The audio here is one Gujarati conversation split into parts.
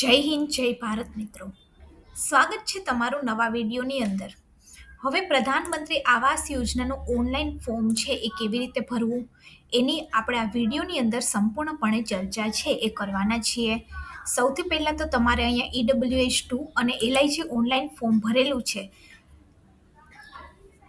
જય હિન્દ, જય ભારત મિત્રો. સ્વાગત છે તમારું નવા વિડીયોની અંદર. હવે પ્રધાનમંત્રી આવાસ યોજનાનું ઓનલાઈન ફોર્મ છે એ કેવી રીતે ભરવું? એની આપણે આ વિડીયોની અંદર સંપૂર્ણપણે ચર્ચા છે એ કરવાના છીએ. સૌથી પહેલાં તો તમારે અહીંયા ઈડબ્લ્યુએસ ટુ અને એલઆઈજી ઓનલાઈન ફોર્મ ભરેલું છે,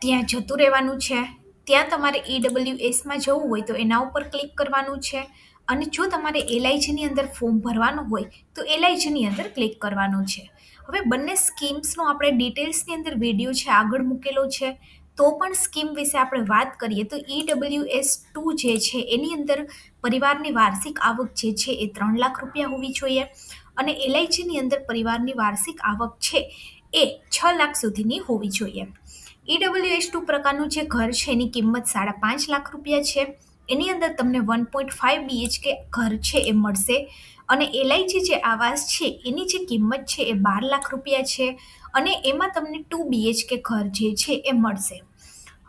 ત્યાં જતું રહેવાનું છે. ત્યાં તમારે ઈડબ્લ્યુએસમાં જવું હોય તો એના ઉપર ક્લિક કરવાનું છે. અને જો તમારે એલઆઈજીની અંદર ફોર્મ ભરવાનું હોય, તો એલઆઈજીની અંદર ક્લિક કરવાનું છે. હવે બંને સ્કીમ્સનો આપણે ડિટેલ્સની અંદર વીડિયો છે, આગળ મૂકેલો છે. તો પણ સ્કીમ વિશે આપણે વાત કરીએ, તો ઈડબ્લ્યુએસ ટુ જે છે, એની અંદર પરિવારની વાર્ષિક આવક જે છે, એ ત્રણ લાખ રૂપિયા હોવી જોઈએ. અને એલઆઈજીની અંદર પરિવારની વાર્ષિક આવક છે, એ છ લાખ સુધીની હોવી જોઈએ. ઈડબ્લ્યુએસ ટુ પ્રકારનું જે ઘર છે, એની કિંમત સાડા પાંચ લાખ રૂપિયા છે. એની અંદર તમને વન પોઈન્ટ ફાઇવ બીએચકે ઘર છે એ મળશે. અને એલઆઈજી જે આવાસ છે, એની જે કિંમત છે એ બાર લાખ રૂપિયા છે અને એમાં તમને ટુ બીએચકે ઘર જે છે એ મળશે.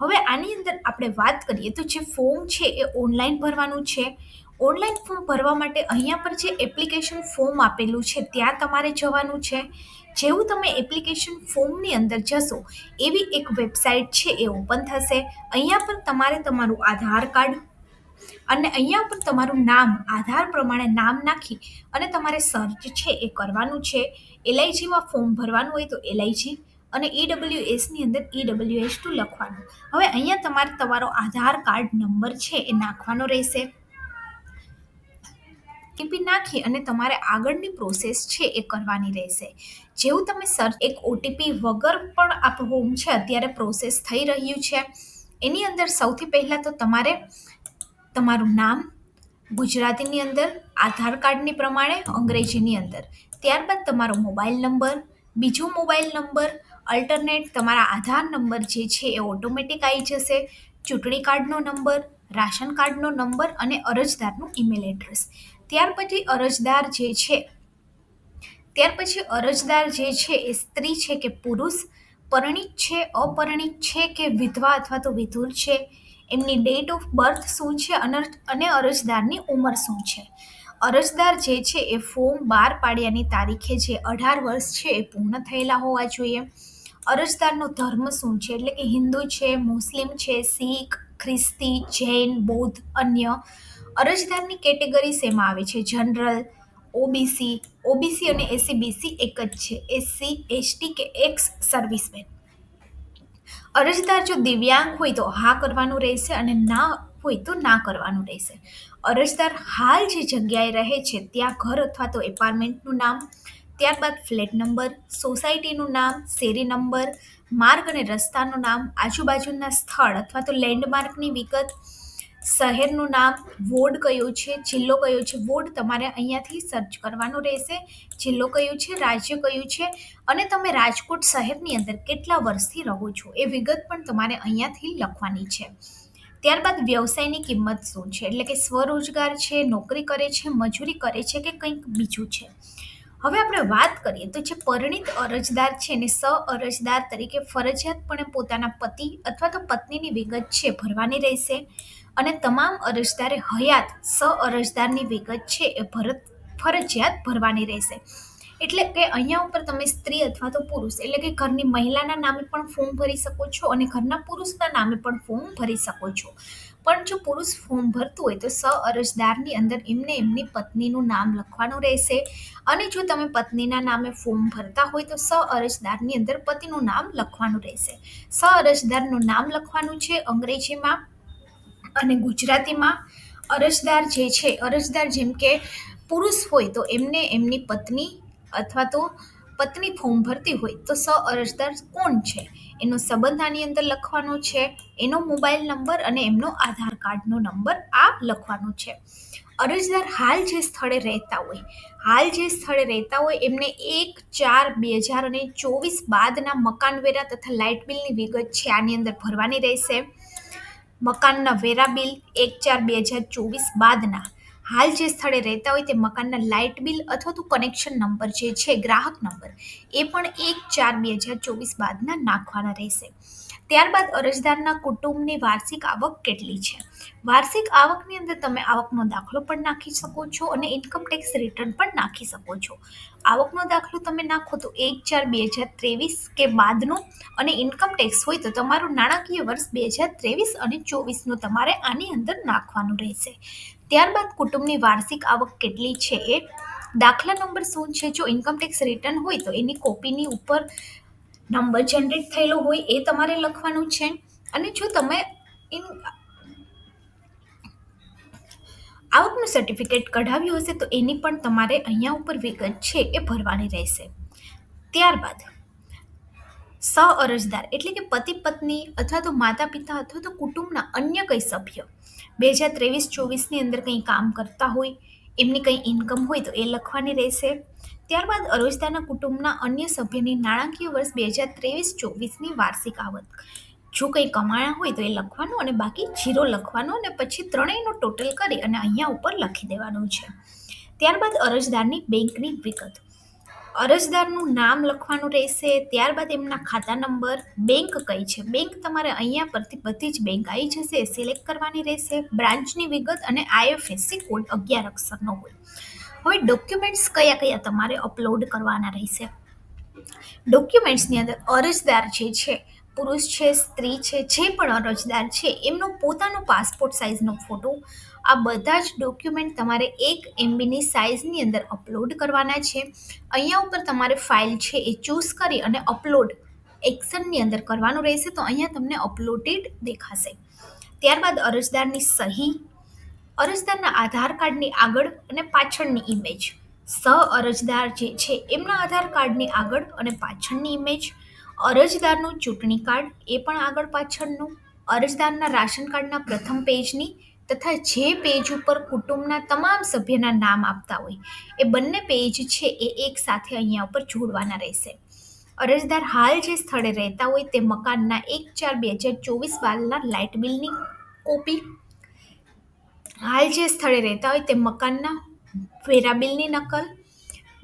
હવે આની અંદર આપણે વાત કરીએ તો જે ફોર્મ છે એ ઓનલાઈન ભરવાનું છે. ઓનલાઈન ફોર્મ ભરવા માટે અહીંયા પર જે એપ્લિકેશન ફોર્મ આપેલું છે, ત્યાં તમારે જવાનું છે. જેવું તમે એપ્લિકેશન ફોર્મની અંદર જશો, એવી એક વેબસાઇટ છે એ ઓપન થશે. અહીંયા પર તમારે તમારું આધાર કાર્ડ અને અહીંયા પણ તમારું નામ, આધાર પ્રમાણે નામ નાખી અને તમારે સર્ચ છે એ કરવાનું છે. એલઆઈજીમાં ફોર્મ ભરવાનું હોય તો એલઆઈજી અને ઈડબ્લ્યુએસની અંદર ઈડબ્લ્યુએસ ટુ લખવાનું. હવે અહીંયા તમારે તમારો આધાર કાર્ડ નંબર છે એ નાખવાનો રહેશે. ટીપી નાખી અને તમારે આગળની પ્રોસેસ છે એ કરવાની રહેશે. જેવું તમે સર્ચ એક ઓટીપી વગર પણ આ હોમ છે, અત્યારે પ્રોસેસ થઈ રહ્યું છે. એની અંદર સૌથી પહેલાં તો તમારે તમારું નામ ગુજરાતીની અંદર, આધાર કાર્ડની પ્રમાણે, અંગ્રેજીની અંદર. ત્યારબાદ તમારો મોબાઈલ નંબર, બીજો મોબાઈલ નંબર અલ્ટરનેટ તમારા આધાર નંબર જે છે એ ઓટોમેટિક આવી જશે. ચૂંટણી કાર્ડનો નંબર, રાશન કાર્ડનો નંબર અને અરજદારનું ઈમેલ એડ્રેસ ત્યાર પછી અરજદાર જે છે, ત્યાર પછી અરજદાર જે છે એ સ્ત્રી છે કે પુરુષ, પરણિત છે, અપરણિત છે કે વિધવા અથવા તો વિધુર છે? એમની ડેટ ઓફ બર્થ શું છે અને અરજદારની ઉંમર શું છે? અરજદાર જે છે એ ફોર્મ બાર પાડ્યાની તારીખે જે અઢાર વર્ષ છે એ પૂર્ણ થયેલા હોવા જોઈએ. અરજદારનો ધર્મ શું છે? એટલે કે હિન્દુ છે, મુસ્લિમ છે, શીખ, ખ્રિસ્તી, જૈન, બૌદ્ધ, અન્ય. અરજદારની કેટેગરી શેમાં આવે છે. જનરલ, ઓબીસી ઓબીસી અને એસસી બીસી એક જ છે. એસસી, એસટી કે એક્સ સર્વિસમેન. અરજદાર જો દિવ્યાંગ હોય તો હા કરવાનું રહેશે અને ના હોય તો ના કરવાનું રહેશે. અરજદાર હાલ જે જગ્યાએ રહે છે, ત્યાં ઘર અથવા તો એપાર્ટમેન્ટનું નામ, ત્યારબાદ ફ્લેટ નંબર સોસાયટીનું નામ શેરી નંબર માર્ગ અને રસ્તાનું નામ, આજુબાજુના સ્થળ અથવા તો લેન્ડમાર્કની વિગત શહેરનું નામ વોર્ડ કયો છે, જિલ્લો કયો છે, વોર્ડ તમારે અહીંયાથી સર્ચ કરવાનો રહેશે. જિલ્લો કયો છે, રાજ્ય કયું છે, અને તમે રાજકોટ શહેરની અંદર કેટલા વર્ષથી રહો છો એ વિગત પણ તમારે અહીંયાથી લખવાની છે. ત્યારબાદ વ્યવસાયની કિંમત શું છે? એટલે કે સ્વરોજગાર છે, નોકરી કરે છે, મજૂરી કરે છે કે કંઈક બીજું છે? હવે આપણે વાત કરીએ તો જે પરિણિત અરજદાર છે એને સ અરજદાર તરીકે ફરજિયાતપણે પોતાના પતિ અથવા તો પત્નીની વિગત છે ભરવાની રહેશે. અને તમામ અરજદારે હયાત સ અરજદારની વિગત છે એ ભરત, ફરજિયાત ભરવાની રહેશે. એટલે કે અહીંયા ઉપર તમે સ્ત્રી અથવા તો પુરુષ, એટલે કે ઘરની મહિલાના નામે પણ ફોર્મ ભરી શકો છો અને ઘરના પુરુષના નામે પણ ફોર્મ ભરી શકો છો. પણ જો પુરુષ ફોર્મ ભરતું હોય તો સ અરજદારની અંદર એમને એમની પત્નીનું નામ લખવાનું રહેશે અને જો તમે પત્નીના નામે ફોર્મ ભરતા હોય તો સ અરજદારની અંદર પતિનું નામ લખવાનું રહેશે. સ અરજદારનું નામ લખવાનું છે અંગ્રેજીમાં અને ગુજરાતીમાં અરજદાર જે છે, અરજદાર જેમ કે પુરુષ હોય તો એમને એમની પત્ની અથવા તો પત્ની ફોર્મ ભરતી હોય તો સ અરજદાર કોણ છે? એનો સંબંધ આની અંદર લખવાનો છે, એનો મોબાઈલ નંબર અને એમનો આધાર કાર્ડનો નંબર આ લખવાનો છે. અરજદાર હાલ જે સ્થળે રહેતા હોય, હાલ જે સ્થળે રહેતા હોય એમને એક ચાર બે હજાર અને ચોવીસ બાદના મકાન વેરા તથા લાઇટ બિલની વિગત છે આની અંદર ભરવાની રહેશે. મકાનના વેરા બિલ એક ચાર બે હજાર ચોવીસ બાદના. હાલ જે સ્થળે રહેતા હોય તે મકાનના લાઇટ બિલ અથવા તો કનેક્શન નંબર જે છે, ગ્રાહક નંબર, એ પણ એક ચાર બે હજાર ચોવીસ બાદના નાખવાના રહેશે. ત્યારબાદ અરજદારના કુટુંબની વાર્ષિક આવક કેટલી છે? વાર્ષિક આવકની અંદર તમે આવકનો દાખલો પણ નાખી શકો છો અને ઇન્કમ ટેક્સ રિટર્ન પણ નાખી શકો છો. આવકનો દાખલો તમે નાખો તો એક ચાર બે હજાર ત્રેવીસ કે બાદનો અને ઇન્કમ ટેક્સ હોય તો તમારું નાણાકીય વર્ષ બે હજાર ત્રેવીસ અને ચોવીસનું તમારે આની અંદર નાખવાનું રહેશે. ત્યારબાદ કુટુંબની વાર્ષિક આવક કેટલી છે? એ દાખલા નંબર શું છે? જો ઇન્કમ ટેક્સ રિટર્ન હોય તો એની કોપીની ઉપર નંબર જનરેટ થયેલો હોય એ તમારે લખવાનું છે. અને જો તમે ઇન આવકનું સર્ટિફિકેટ કઢાવ્યું હશે તો એની પણ તમારે અહીંયા ઉપર વિગત છે એ ભરવાની રહેશે. ત્યારબાદ, સ અરજદાર એટલે કે પતિ, પત્ની અથવા તો માતા, પિતા અથવા તો કુટુંબના અન્ય કંઈ સભ્ય બે હજાર ત્રેવીસ, ચોવીસની અંદર કંઈ કામ કરતા હોય એમની કંઈ ઇન્કમ હોય તો એ લખવાની રહેશે. ત્યારબાદ અરજદારના કુટુંબના અન્ય સભ્યની નાણાકીય વર્ષ બે હજાર ત્રેવીસ ચોવીસની વાર્ષિક આવક. જો કંઈ કમાણા હોય તો એ લખવાનું અને બાકી જીરો લખવાનો અને પછી ત્રણેયનો ટોટલ કરી અને અહીંયા ઉપર લખી દેવાનું છે. ત્યારબાદ અરજદારની બેંકની વિગત. અરજદારનું નામ લખવાનું રહેશે, ત્યારબાદ એમના ખાતા નંબર, બેંક કઈ છે? બેંક તમારે અહીંયા પરથી બધી જ બેંક આવી જશે, સિલેક્ટ કરવાની રહેશે, બ્રાન્ચની વિગત અને આઈએફએસસી કોડ અગિયાર અક્ષરનો હોય. હવે ડોક્યુમેન્ટ્સ કયા કયા તમારે અપલોડ કરવાના રહેશે? ડોક્યુમેન્ટ્સની અંદર અરજદાર જે છે પુરુષ છે, સ્ત્રી છે, જે પણ અરજદાર છે, એમનો પોતાનો પાસપોર્ટ સાઇઝનો ફોટો આ બધા જ ડોક્યુમેન્ટ તમારે એક એમબીની સાઇઝની અંદર અપલોડ કરવાના છે. અહીંયા ઉપર તમારે ફાઇલ છે એ ચૂઝ કરી અને અપલોડ એક્શનની અંદર કરવાનું રહેશે, તો અહીંયા તમને અપલોડેડ દેખાશે. ત્યારબાદ અરજદારની સહી, અરજદારના આધાર કાર્ડની આગળ અને પાછળની ઇમેજ સ અરજદાર જે છે, એમના આધાર કાર્ડની આગળ અને પાછળની ઇમેજ અરજદારનું ચૂંટણી કાર્ડ, એ પણ આગળ પાછળનું. અરજદારના રાશન કાર્ડના પ્રથમ પેજની તથા જે પેજ ઉપર કુટુંબના તમામ સભ્યના નામ આપતા હોય, એ બંને પેજ છે એ એક સાથે અહીંયા ઉપર જોડવાના રહેશે. અરજદાર હાલ જે સ્થળે રહેતા હોય તે મકાનના એક ચાર બે હજાર ચોવીસ બારના લાઇટ બિલની કોપી. હાલ જે સ્થળે રહેતા હોય તે મકાનના વેરા બિલની નકલ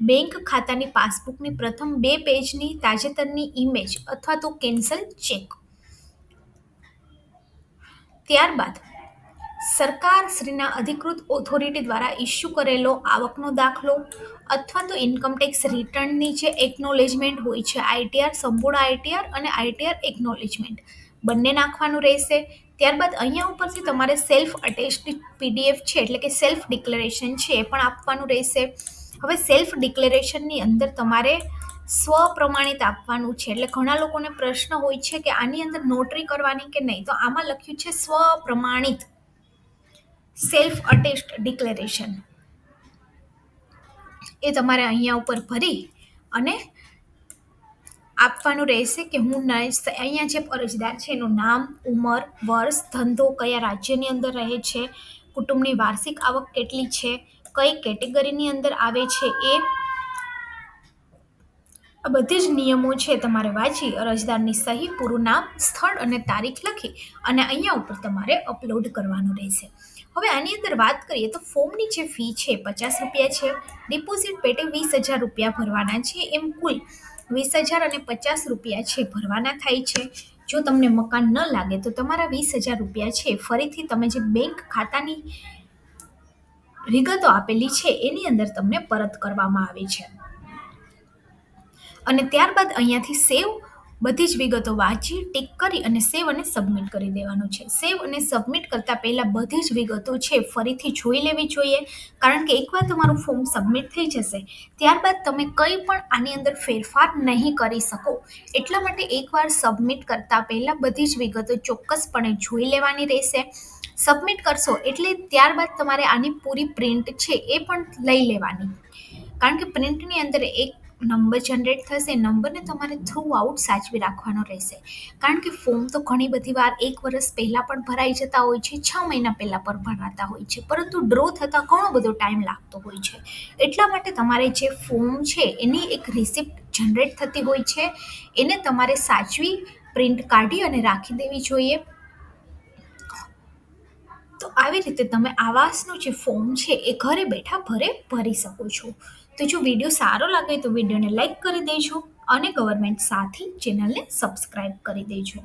બેંક ખાતાની પાસબુકની પ્રથમ બે પેજની તાજેતરની ઇમેજ અથવા તો કેન્સલ ચેક. ત્યારબાદ, સરકાર શ્રીના અધિકૃત ઓથોરિટી દ્વારા ઇસ્યુ કરેલો આવકનો દાખલો અથવા તો ઇન્કમટેક્સ રિટર્નની જે એકનોલેજમેન્ટ હોય છે આઈટીઆર સંપૂર્ણ આઈટીઆર અને આઈટીઆર એકનોલેજમેન્ટ, બંને નાખવાનું રહેશે. ત્યારબાદ, અહીંયા ઉપરથી તમારે સેલ્ફ અટેસ્ડ પીડીએફ છે, એટલે કે સેલ્ફ ડિક્લેરેશન છે, એ પણ આપવાનું રહેશે. હવે સેલ્ફ ડિક્લેરેશનની અંદર તમારે સ્વ પ્રમાણિત આપવાનું છે. એટલે ઘણા લોકોને પ્રશ્ન હોય છે કે આની અંદર નોટરી કરવાની કે નહીં? તો આમાં લખ્યું છે સ્વ પ્રમાણિત સેલ્ફ અટેસ્ટ ડિક્લેરેશન એ તમારે અહીંયા ઉપર ભરી અને આપવાનું રહેશે કે હું અહીંયા જે અરજદાર છે, એનું નામ, ઉંમર, વર્ષ, ધંધો કયા રાજ્યની અંદર રહે છે, કુટુંબની વાર્ષિક આવક કેટલી છે કઈ કેટેગરીની અંદર આવે છે એ આ બધી જ નિયમો છે તમારે વાંચી અરજદારની સહી, પૂરું નામ, સ્થળ અને તારીખ લખી અને અહીંયા ઉપર તમારે અપલોડ કરવાનું રહેશે. હવે આની અંદર વાત કરીએ તો ફોર્મની જે ફી છે પચાસ રૂપિયા છે, ડિપોઝિટ પેટે વીસ હજાર રૂપિયા ભરવાના છે, એમ કુલ વીસ હજાર અને પચાસ રૂપિયા છે ભરવાના થાય છે. જો તમને મકાન ન લાગે તો તમારા વીસ હજાર રૂપિયા છે, ફરીથી તમે જે બેંક ખાતાની વિગતો આપેલી છે, એની અંદર તમને પરત કરવામાં આવે છે. અને ત્યારબાદ અહીંયાથી સેવ બધી જ વિગતો વાંચી, ટીક કરી અને સેવ અને સબમિટ કરી દેવાનું છે. સેવ અને સબમિટ કરતાં પહેલાં બધી જ વિગતો છે, ફરીથી જોઈ લેવી જોઈએ. કારણ કે એકવાર તમારું ફોર્મ સબમિટ થઈ જશે, ત્યારબાદ તમે કંઈ પણ આની અંદર ફેરફાર નહીં કરી શકો. એટલા માટે એકવાર સબમિટ કરતાં પહેલાં બધી જ વિગતો ચોક્કસપણે જોઈ લેવાની રહેશે. સબમિટ કરશો એટલે ત્યારબાદ તમારે આની પૂરી પ્રિન્ટ છે એ પણ લઈ લેવાની. કારણ કે પ્રિન્ટની અંદર એક નંબર જનરેટ થશે, નંબરને તમારે થ્રુ આઉટ સાચવી રાખવાનો રહેશે. કારણ કે ફોર્મ તો ઘણી બધી વાર એક વર્ષ પહેલાં પણ ભરાઈ જતા હોય છે, છ મહિના પહેલાં પણ ભરાતા હોય છે, પરંતુ ડ્રો થતાં ઘણો બધો ટાઈમ લાગતો હોય છે. એટલા માટે તમારે જે ફોર્મ છે એની એક રિસિપ્ટ જનરેટ થતી હોય છે, એને તમારે સાચવી, પ્રિન્ટ કાઢી અને રાખી દેવી જોઈએ. તો આવી રીતે તમે આવાસનું જે ફોર્મ છે એ ઘરે બેઠા ભરે ભરી શકો છો. તો જો વીડિયો સારો લાગે તો વિડીયોને લાઇક કરી દેજો અને ગવર્મેન્ટ સાથી ચેનલને સબસ્ક્રાઈબ કરી દેજો.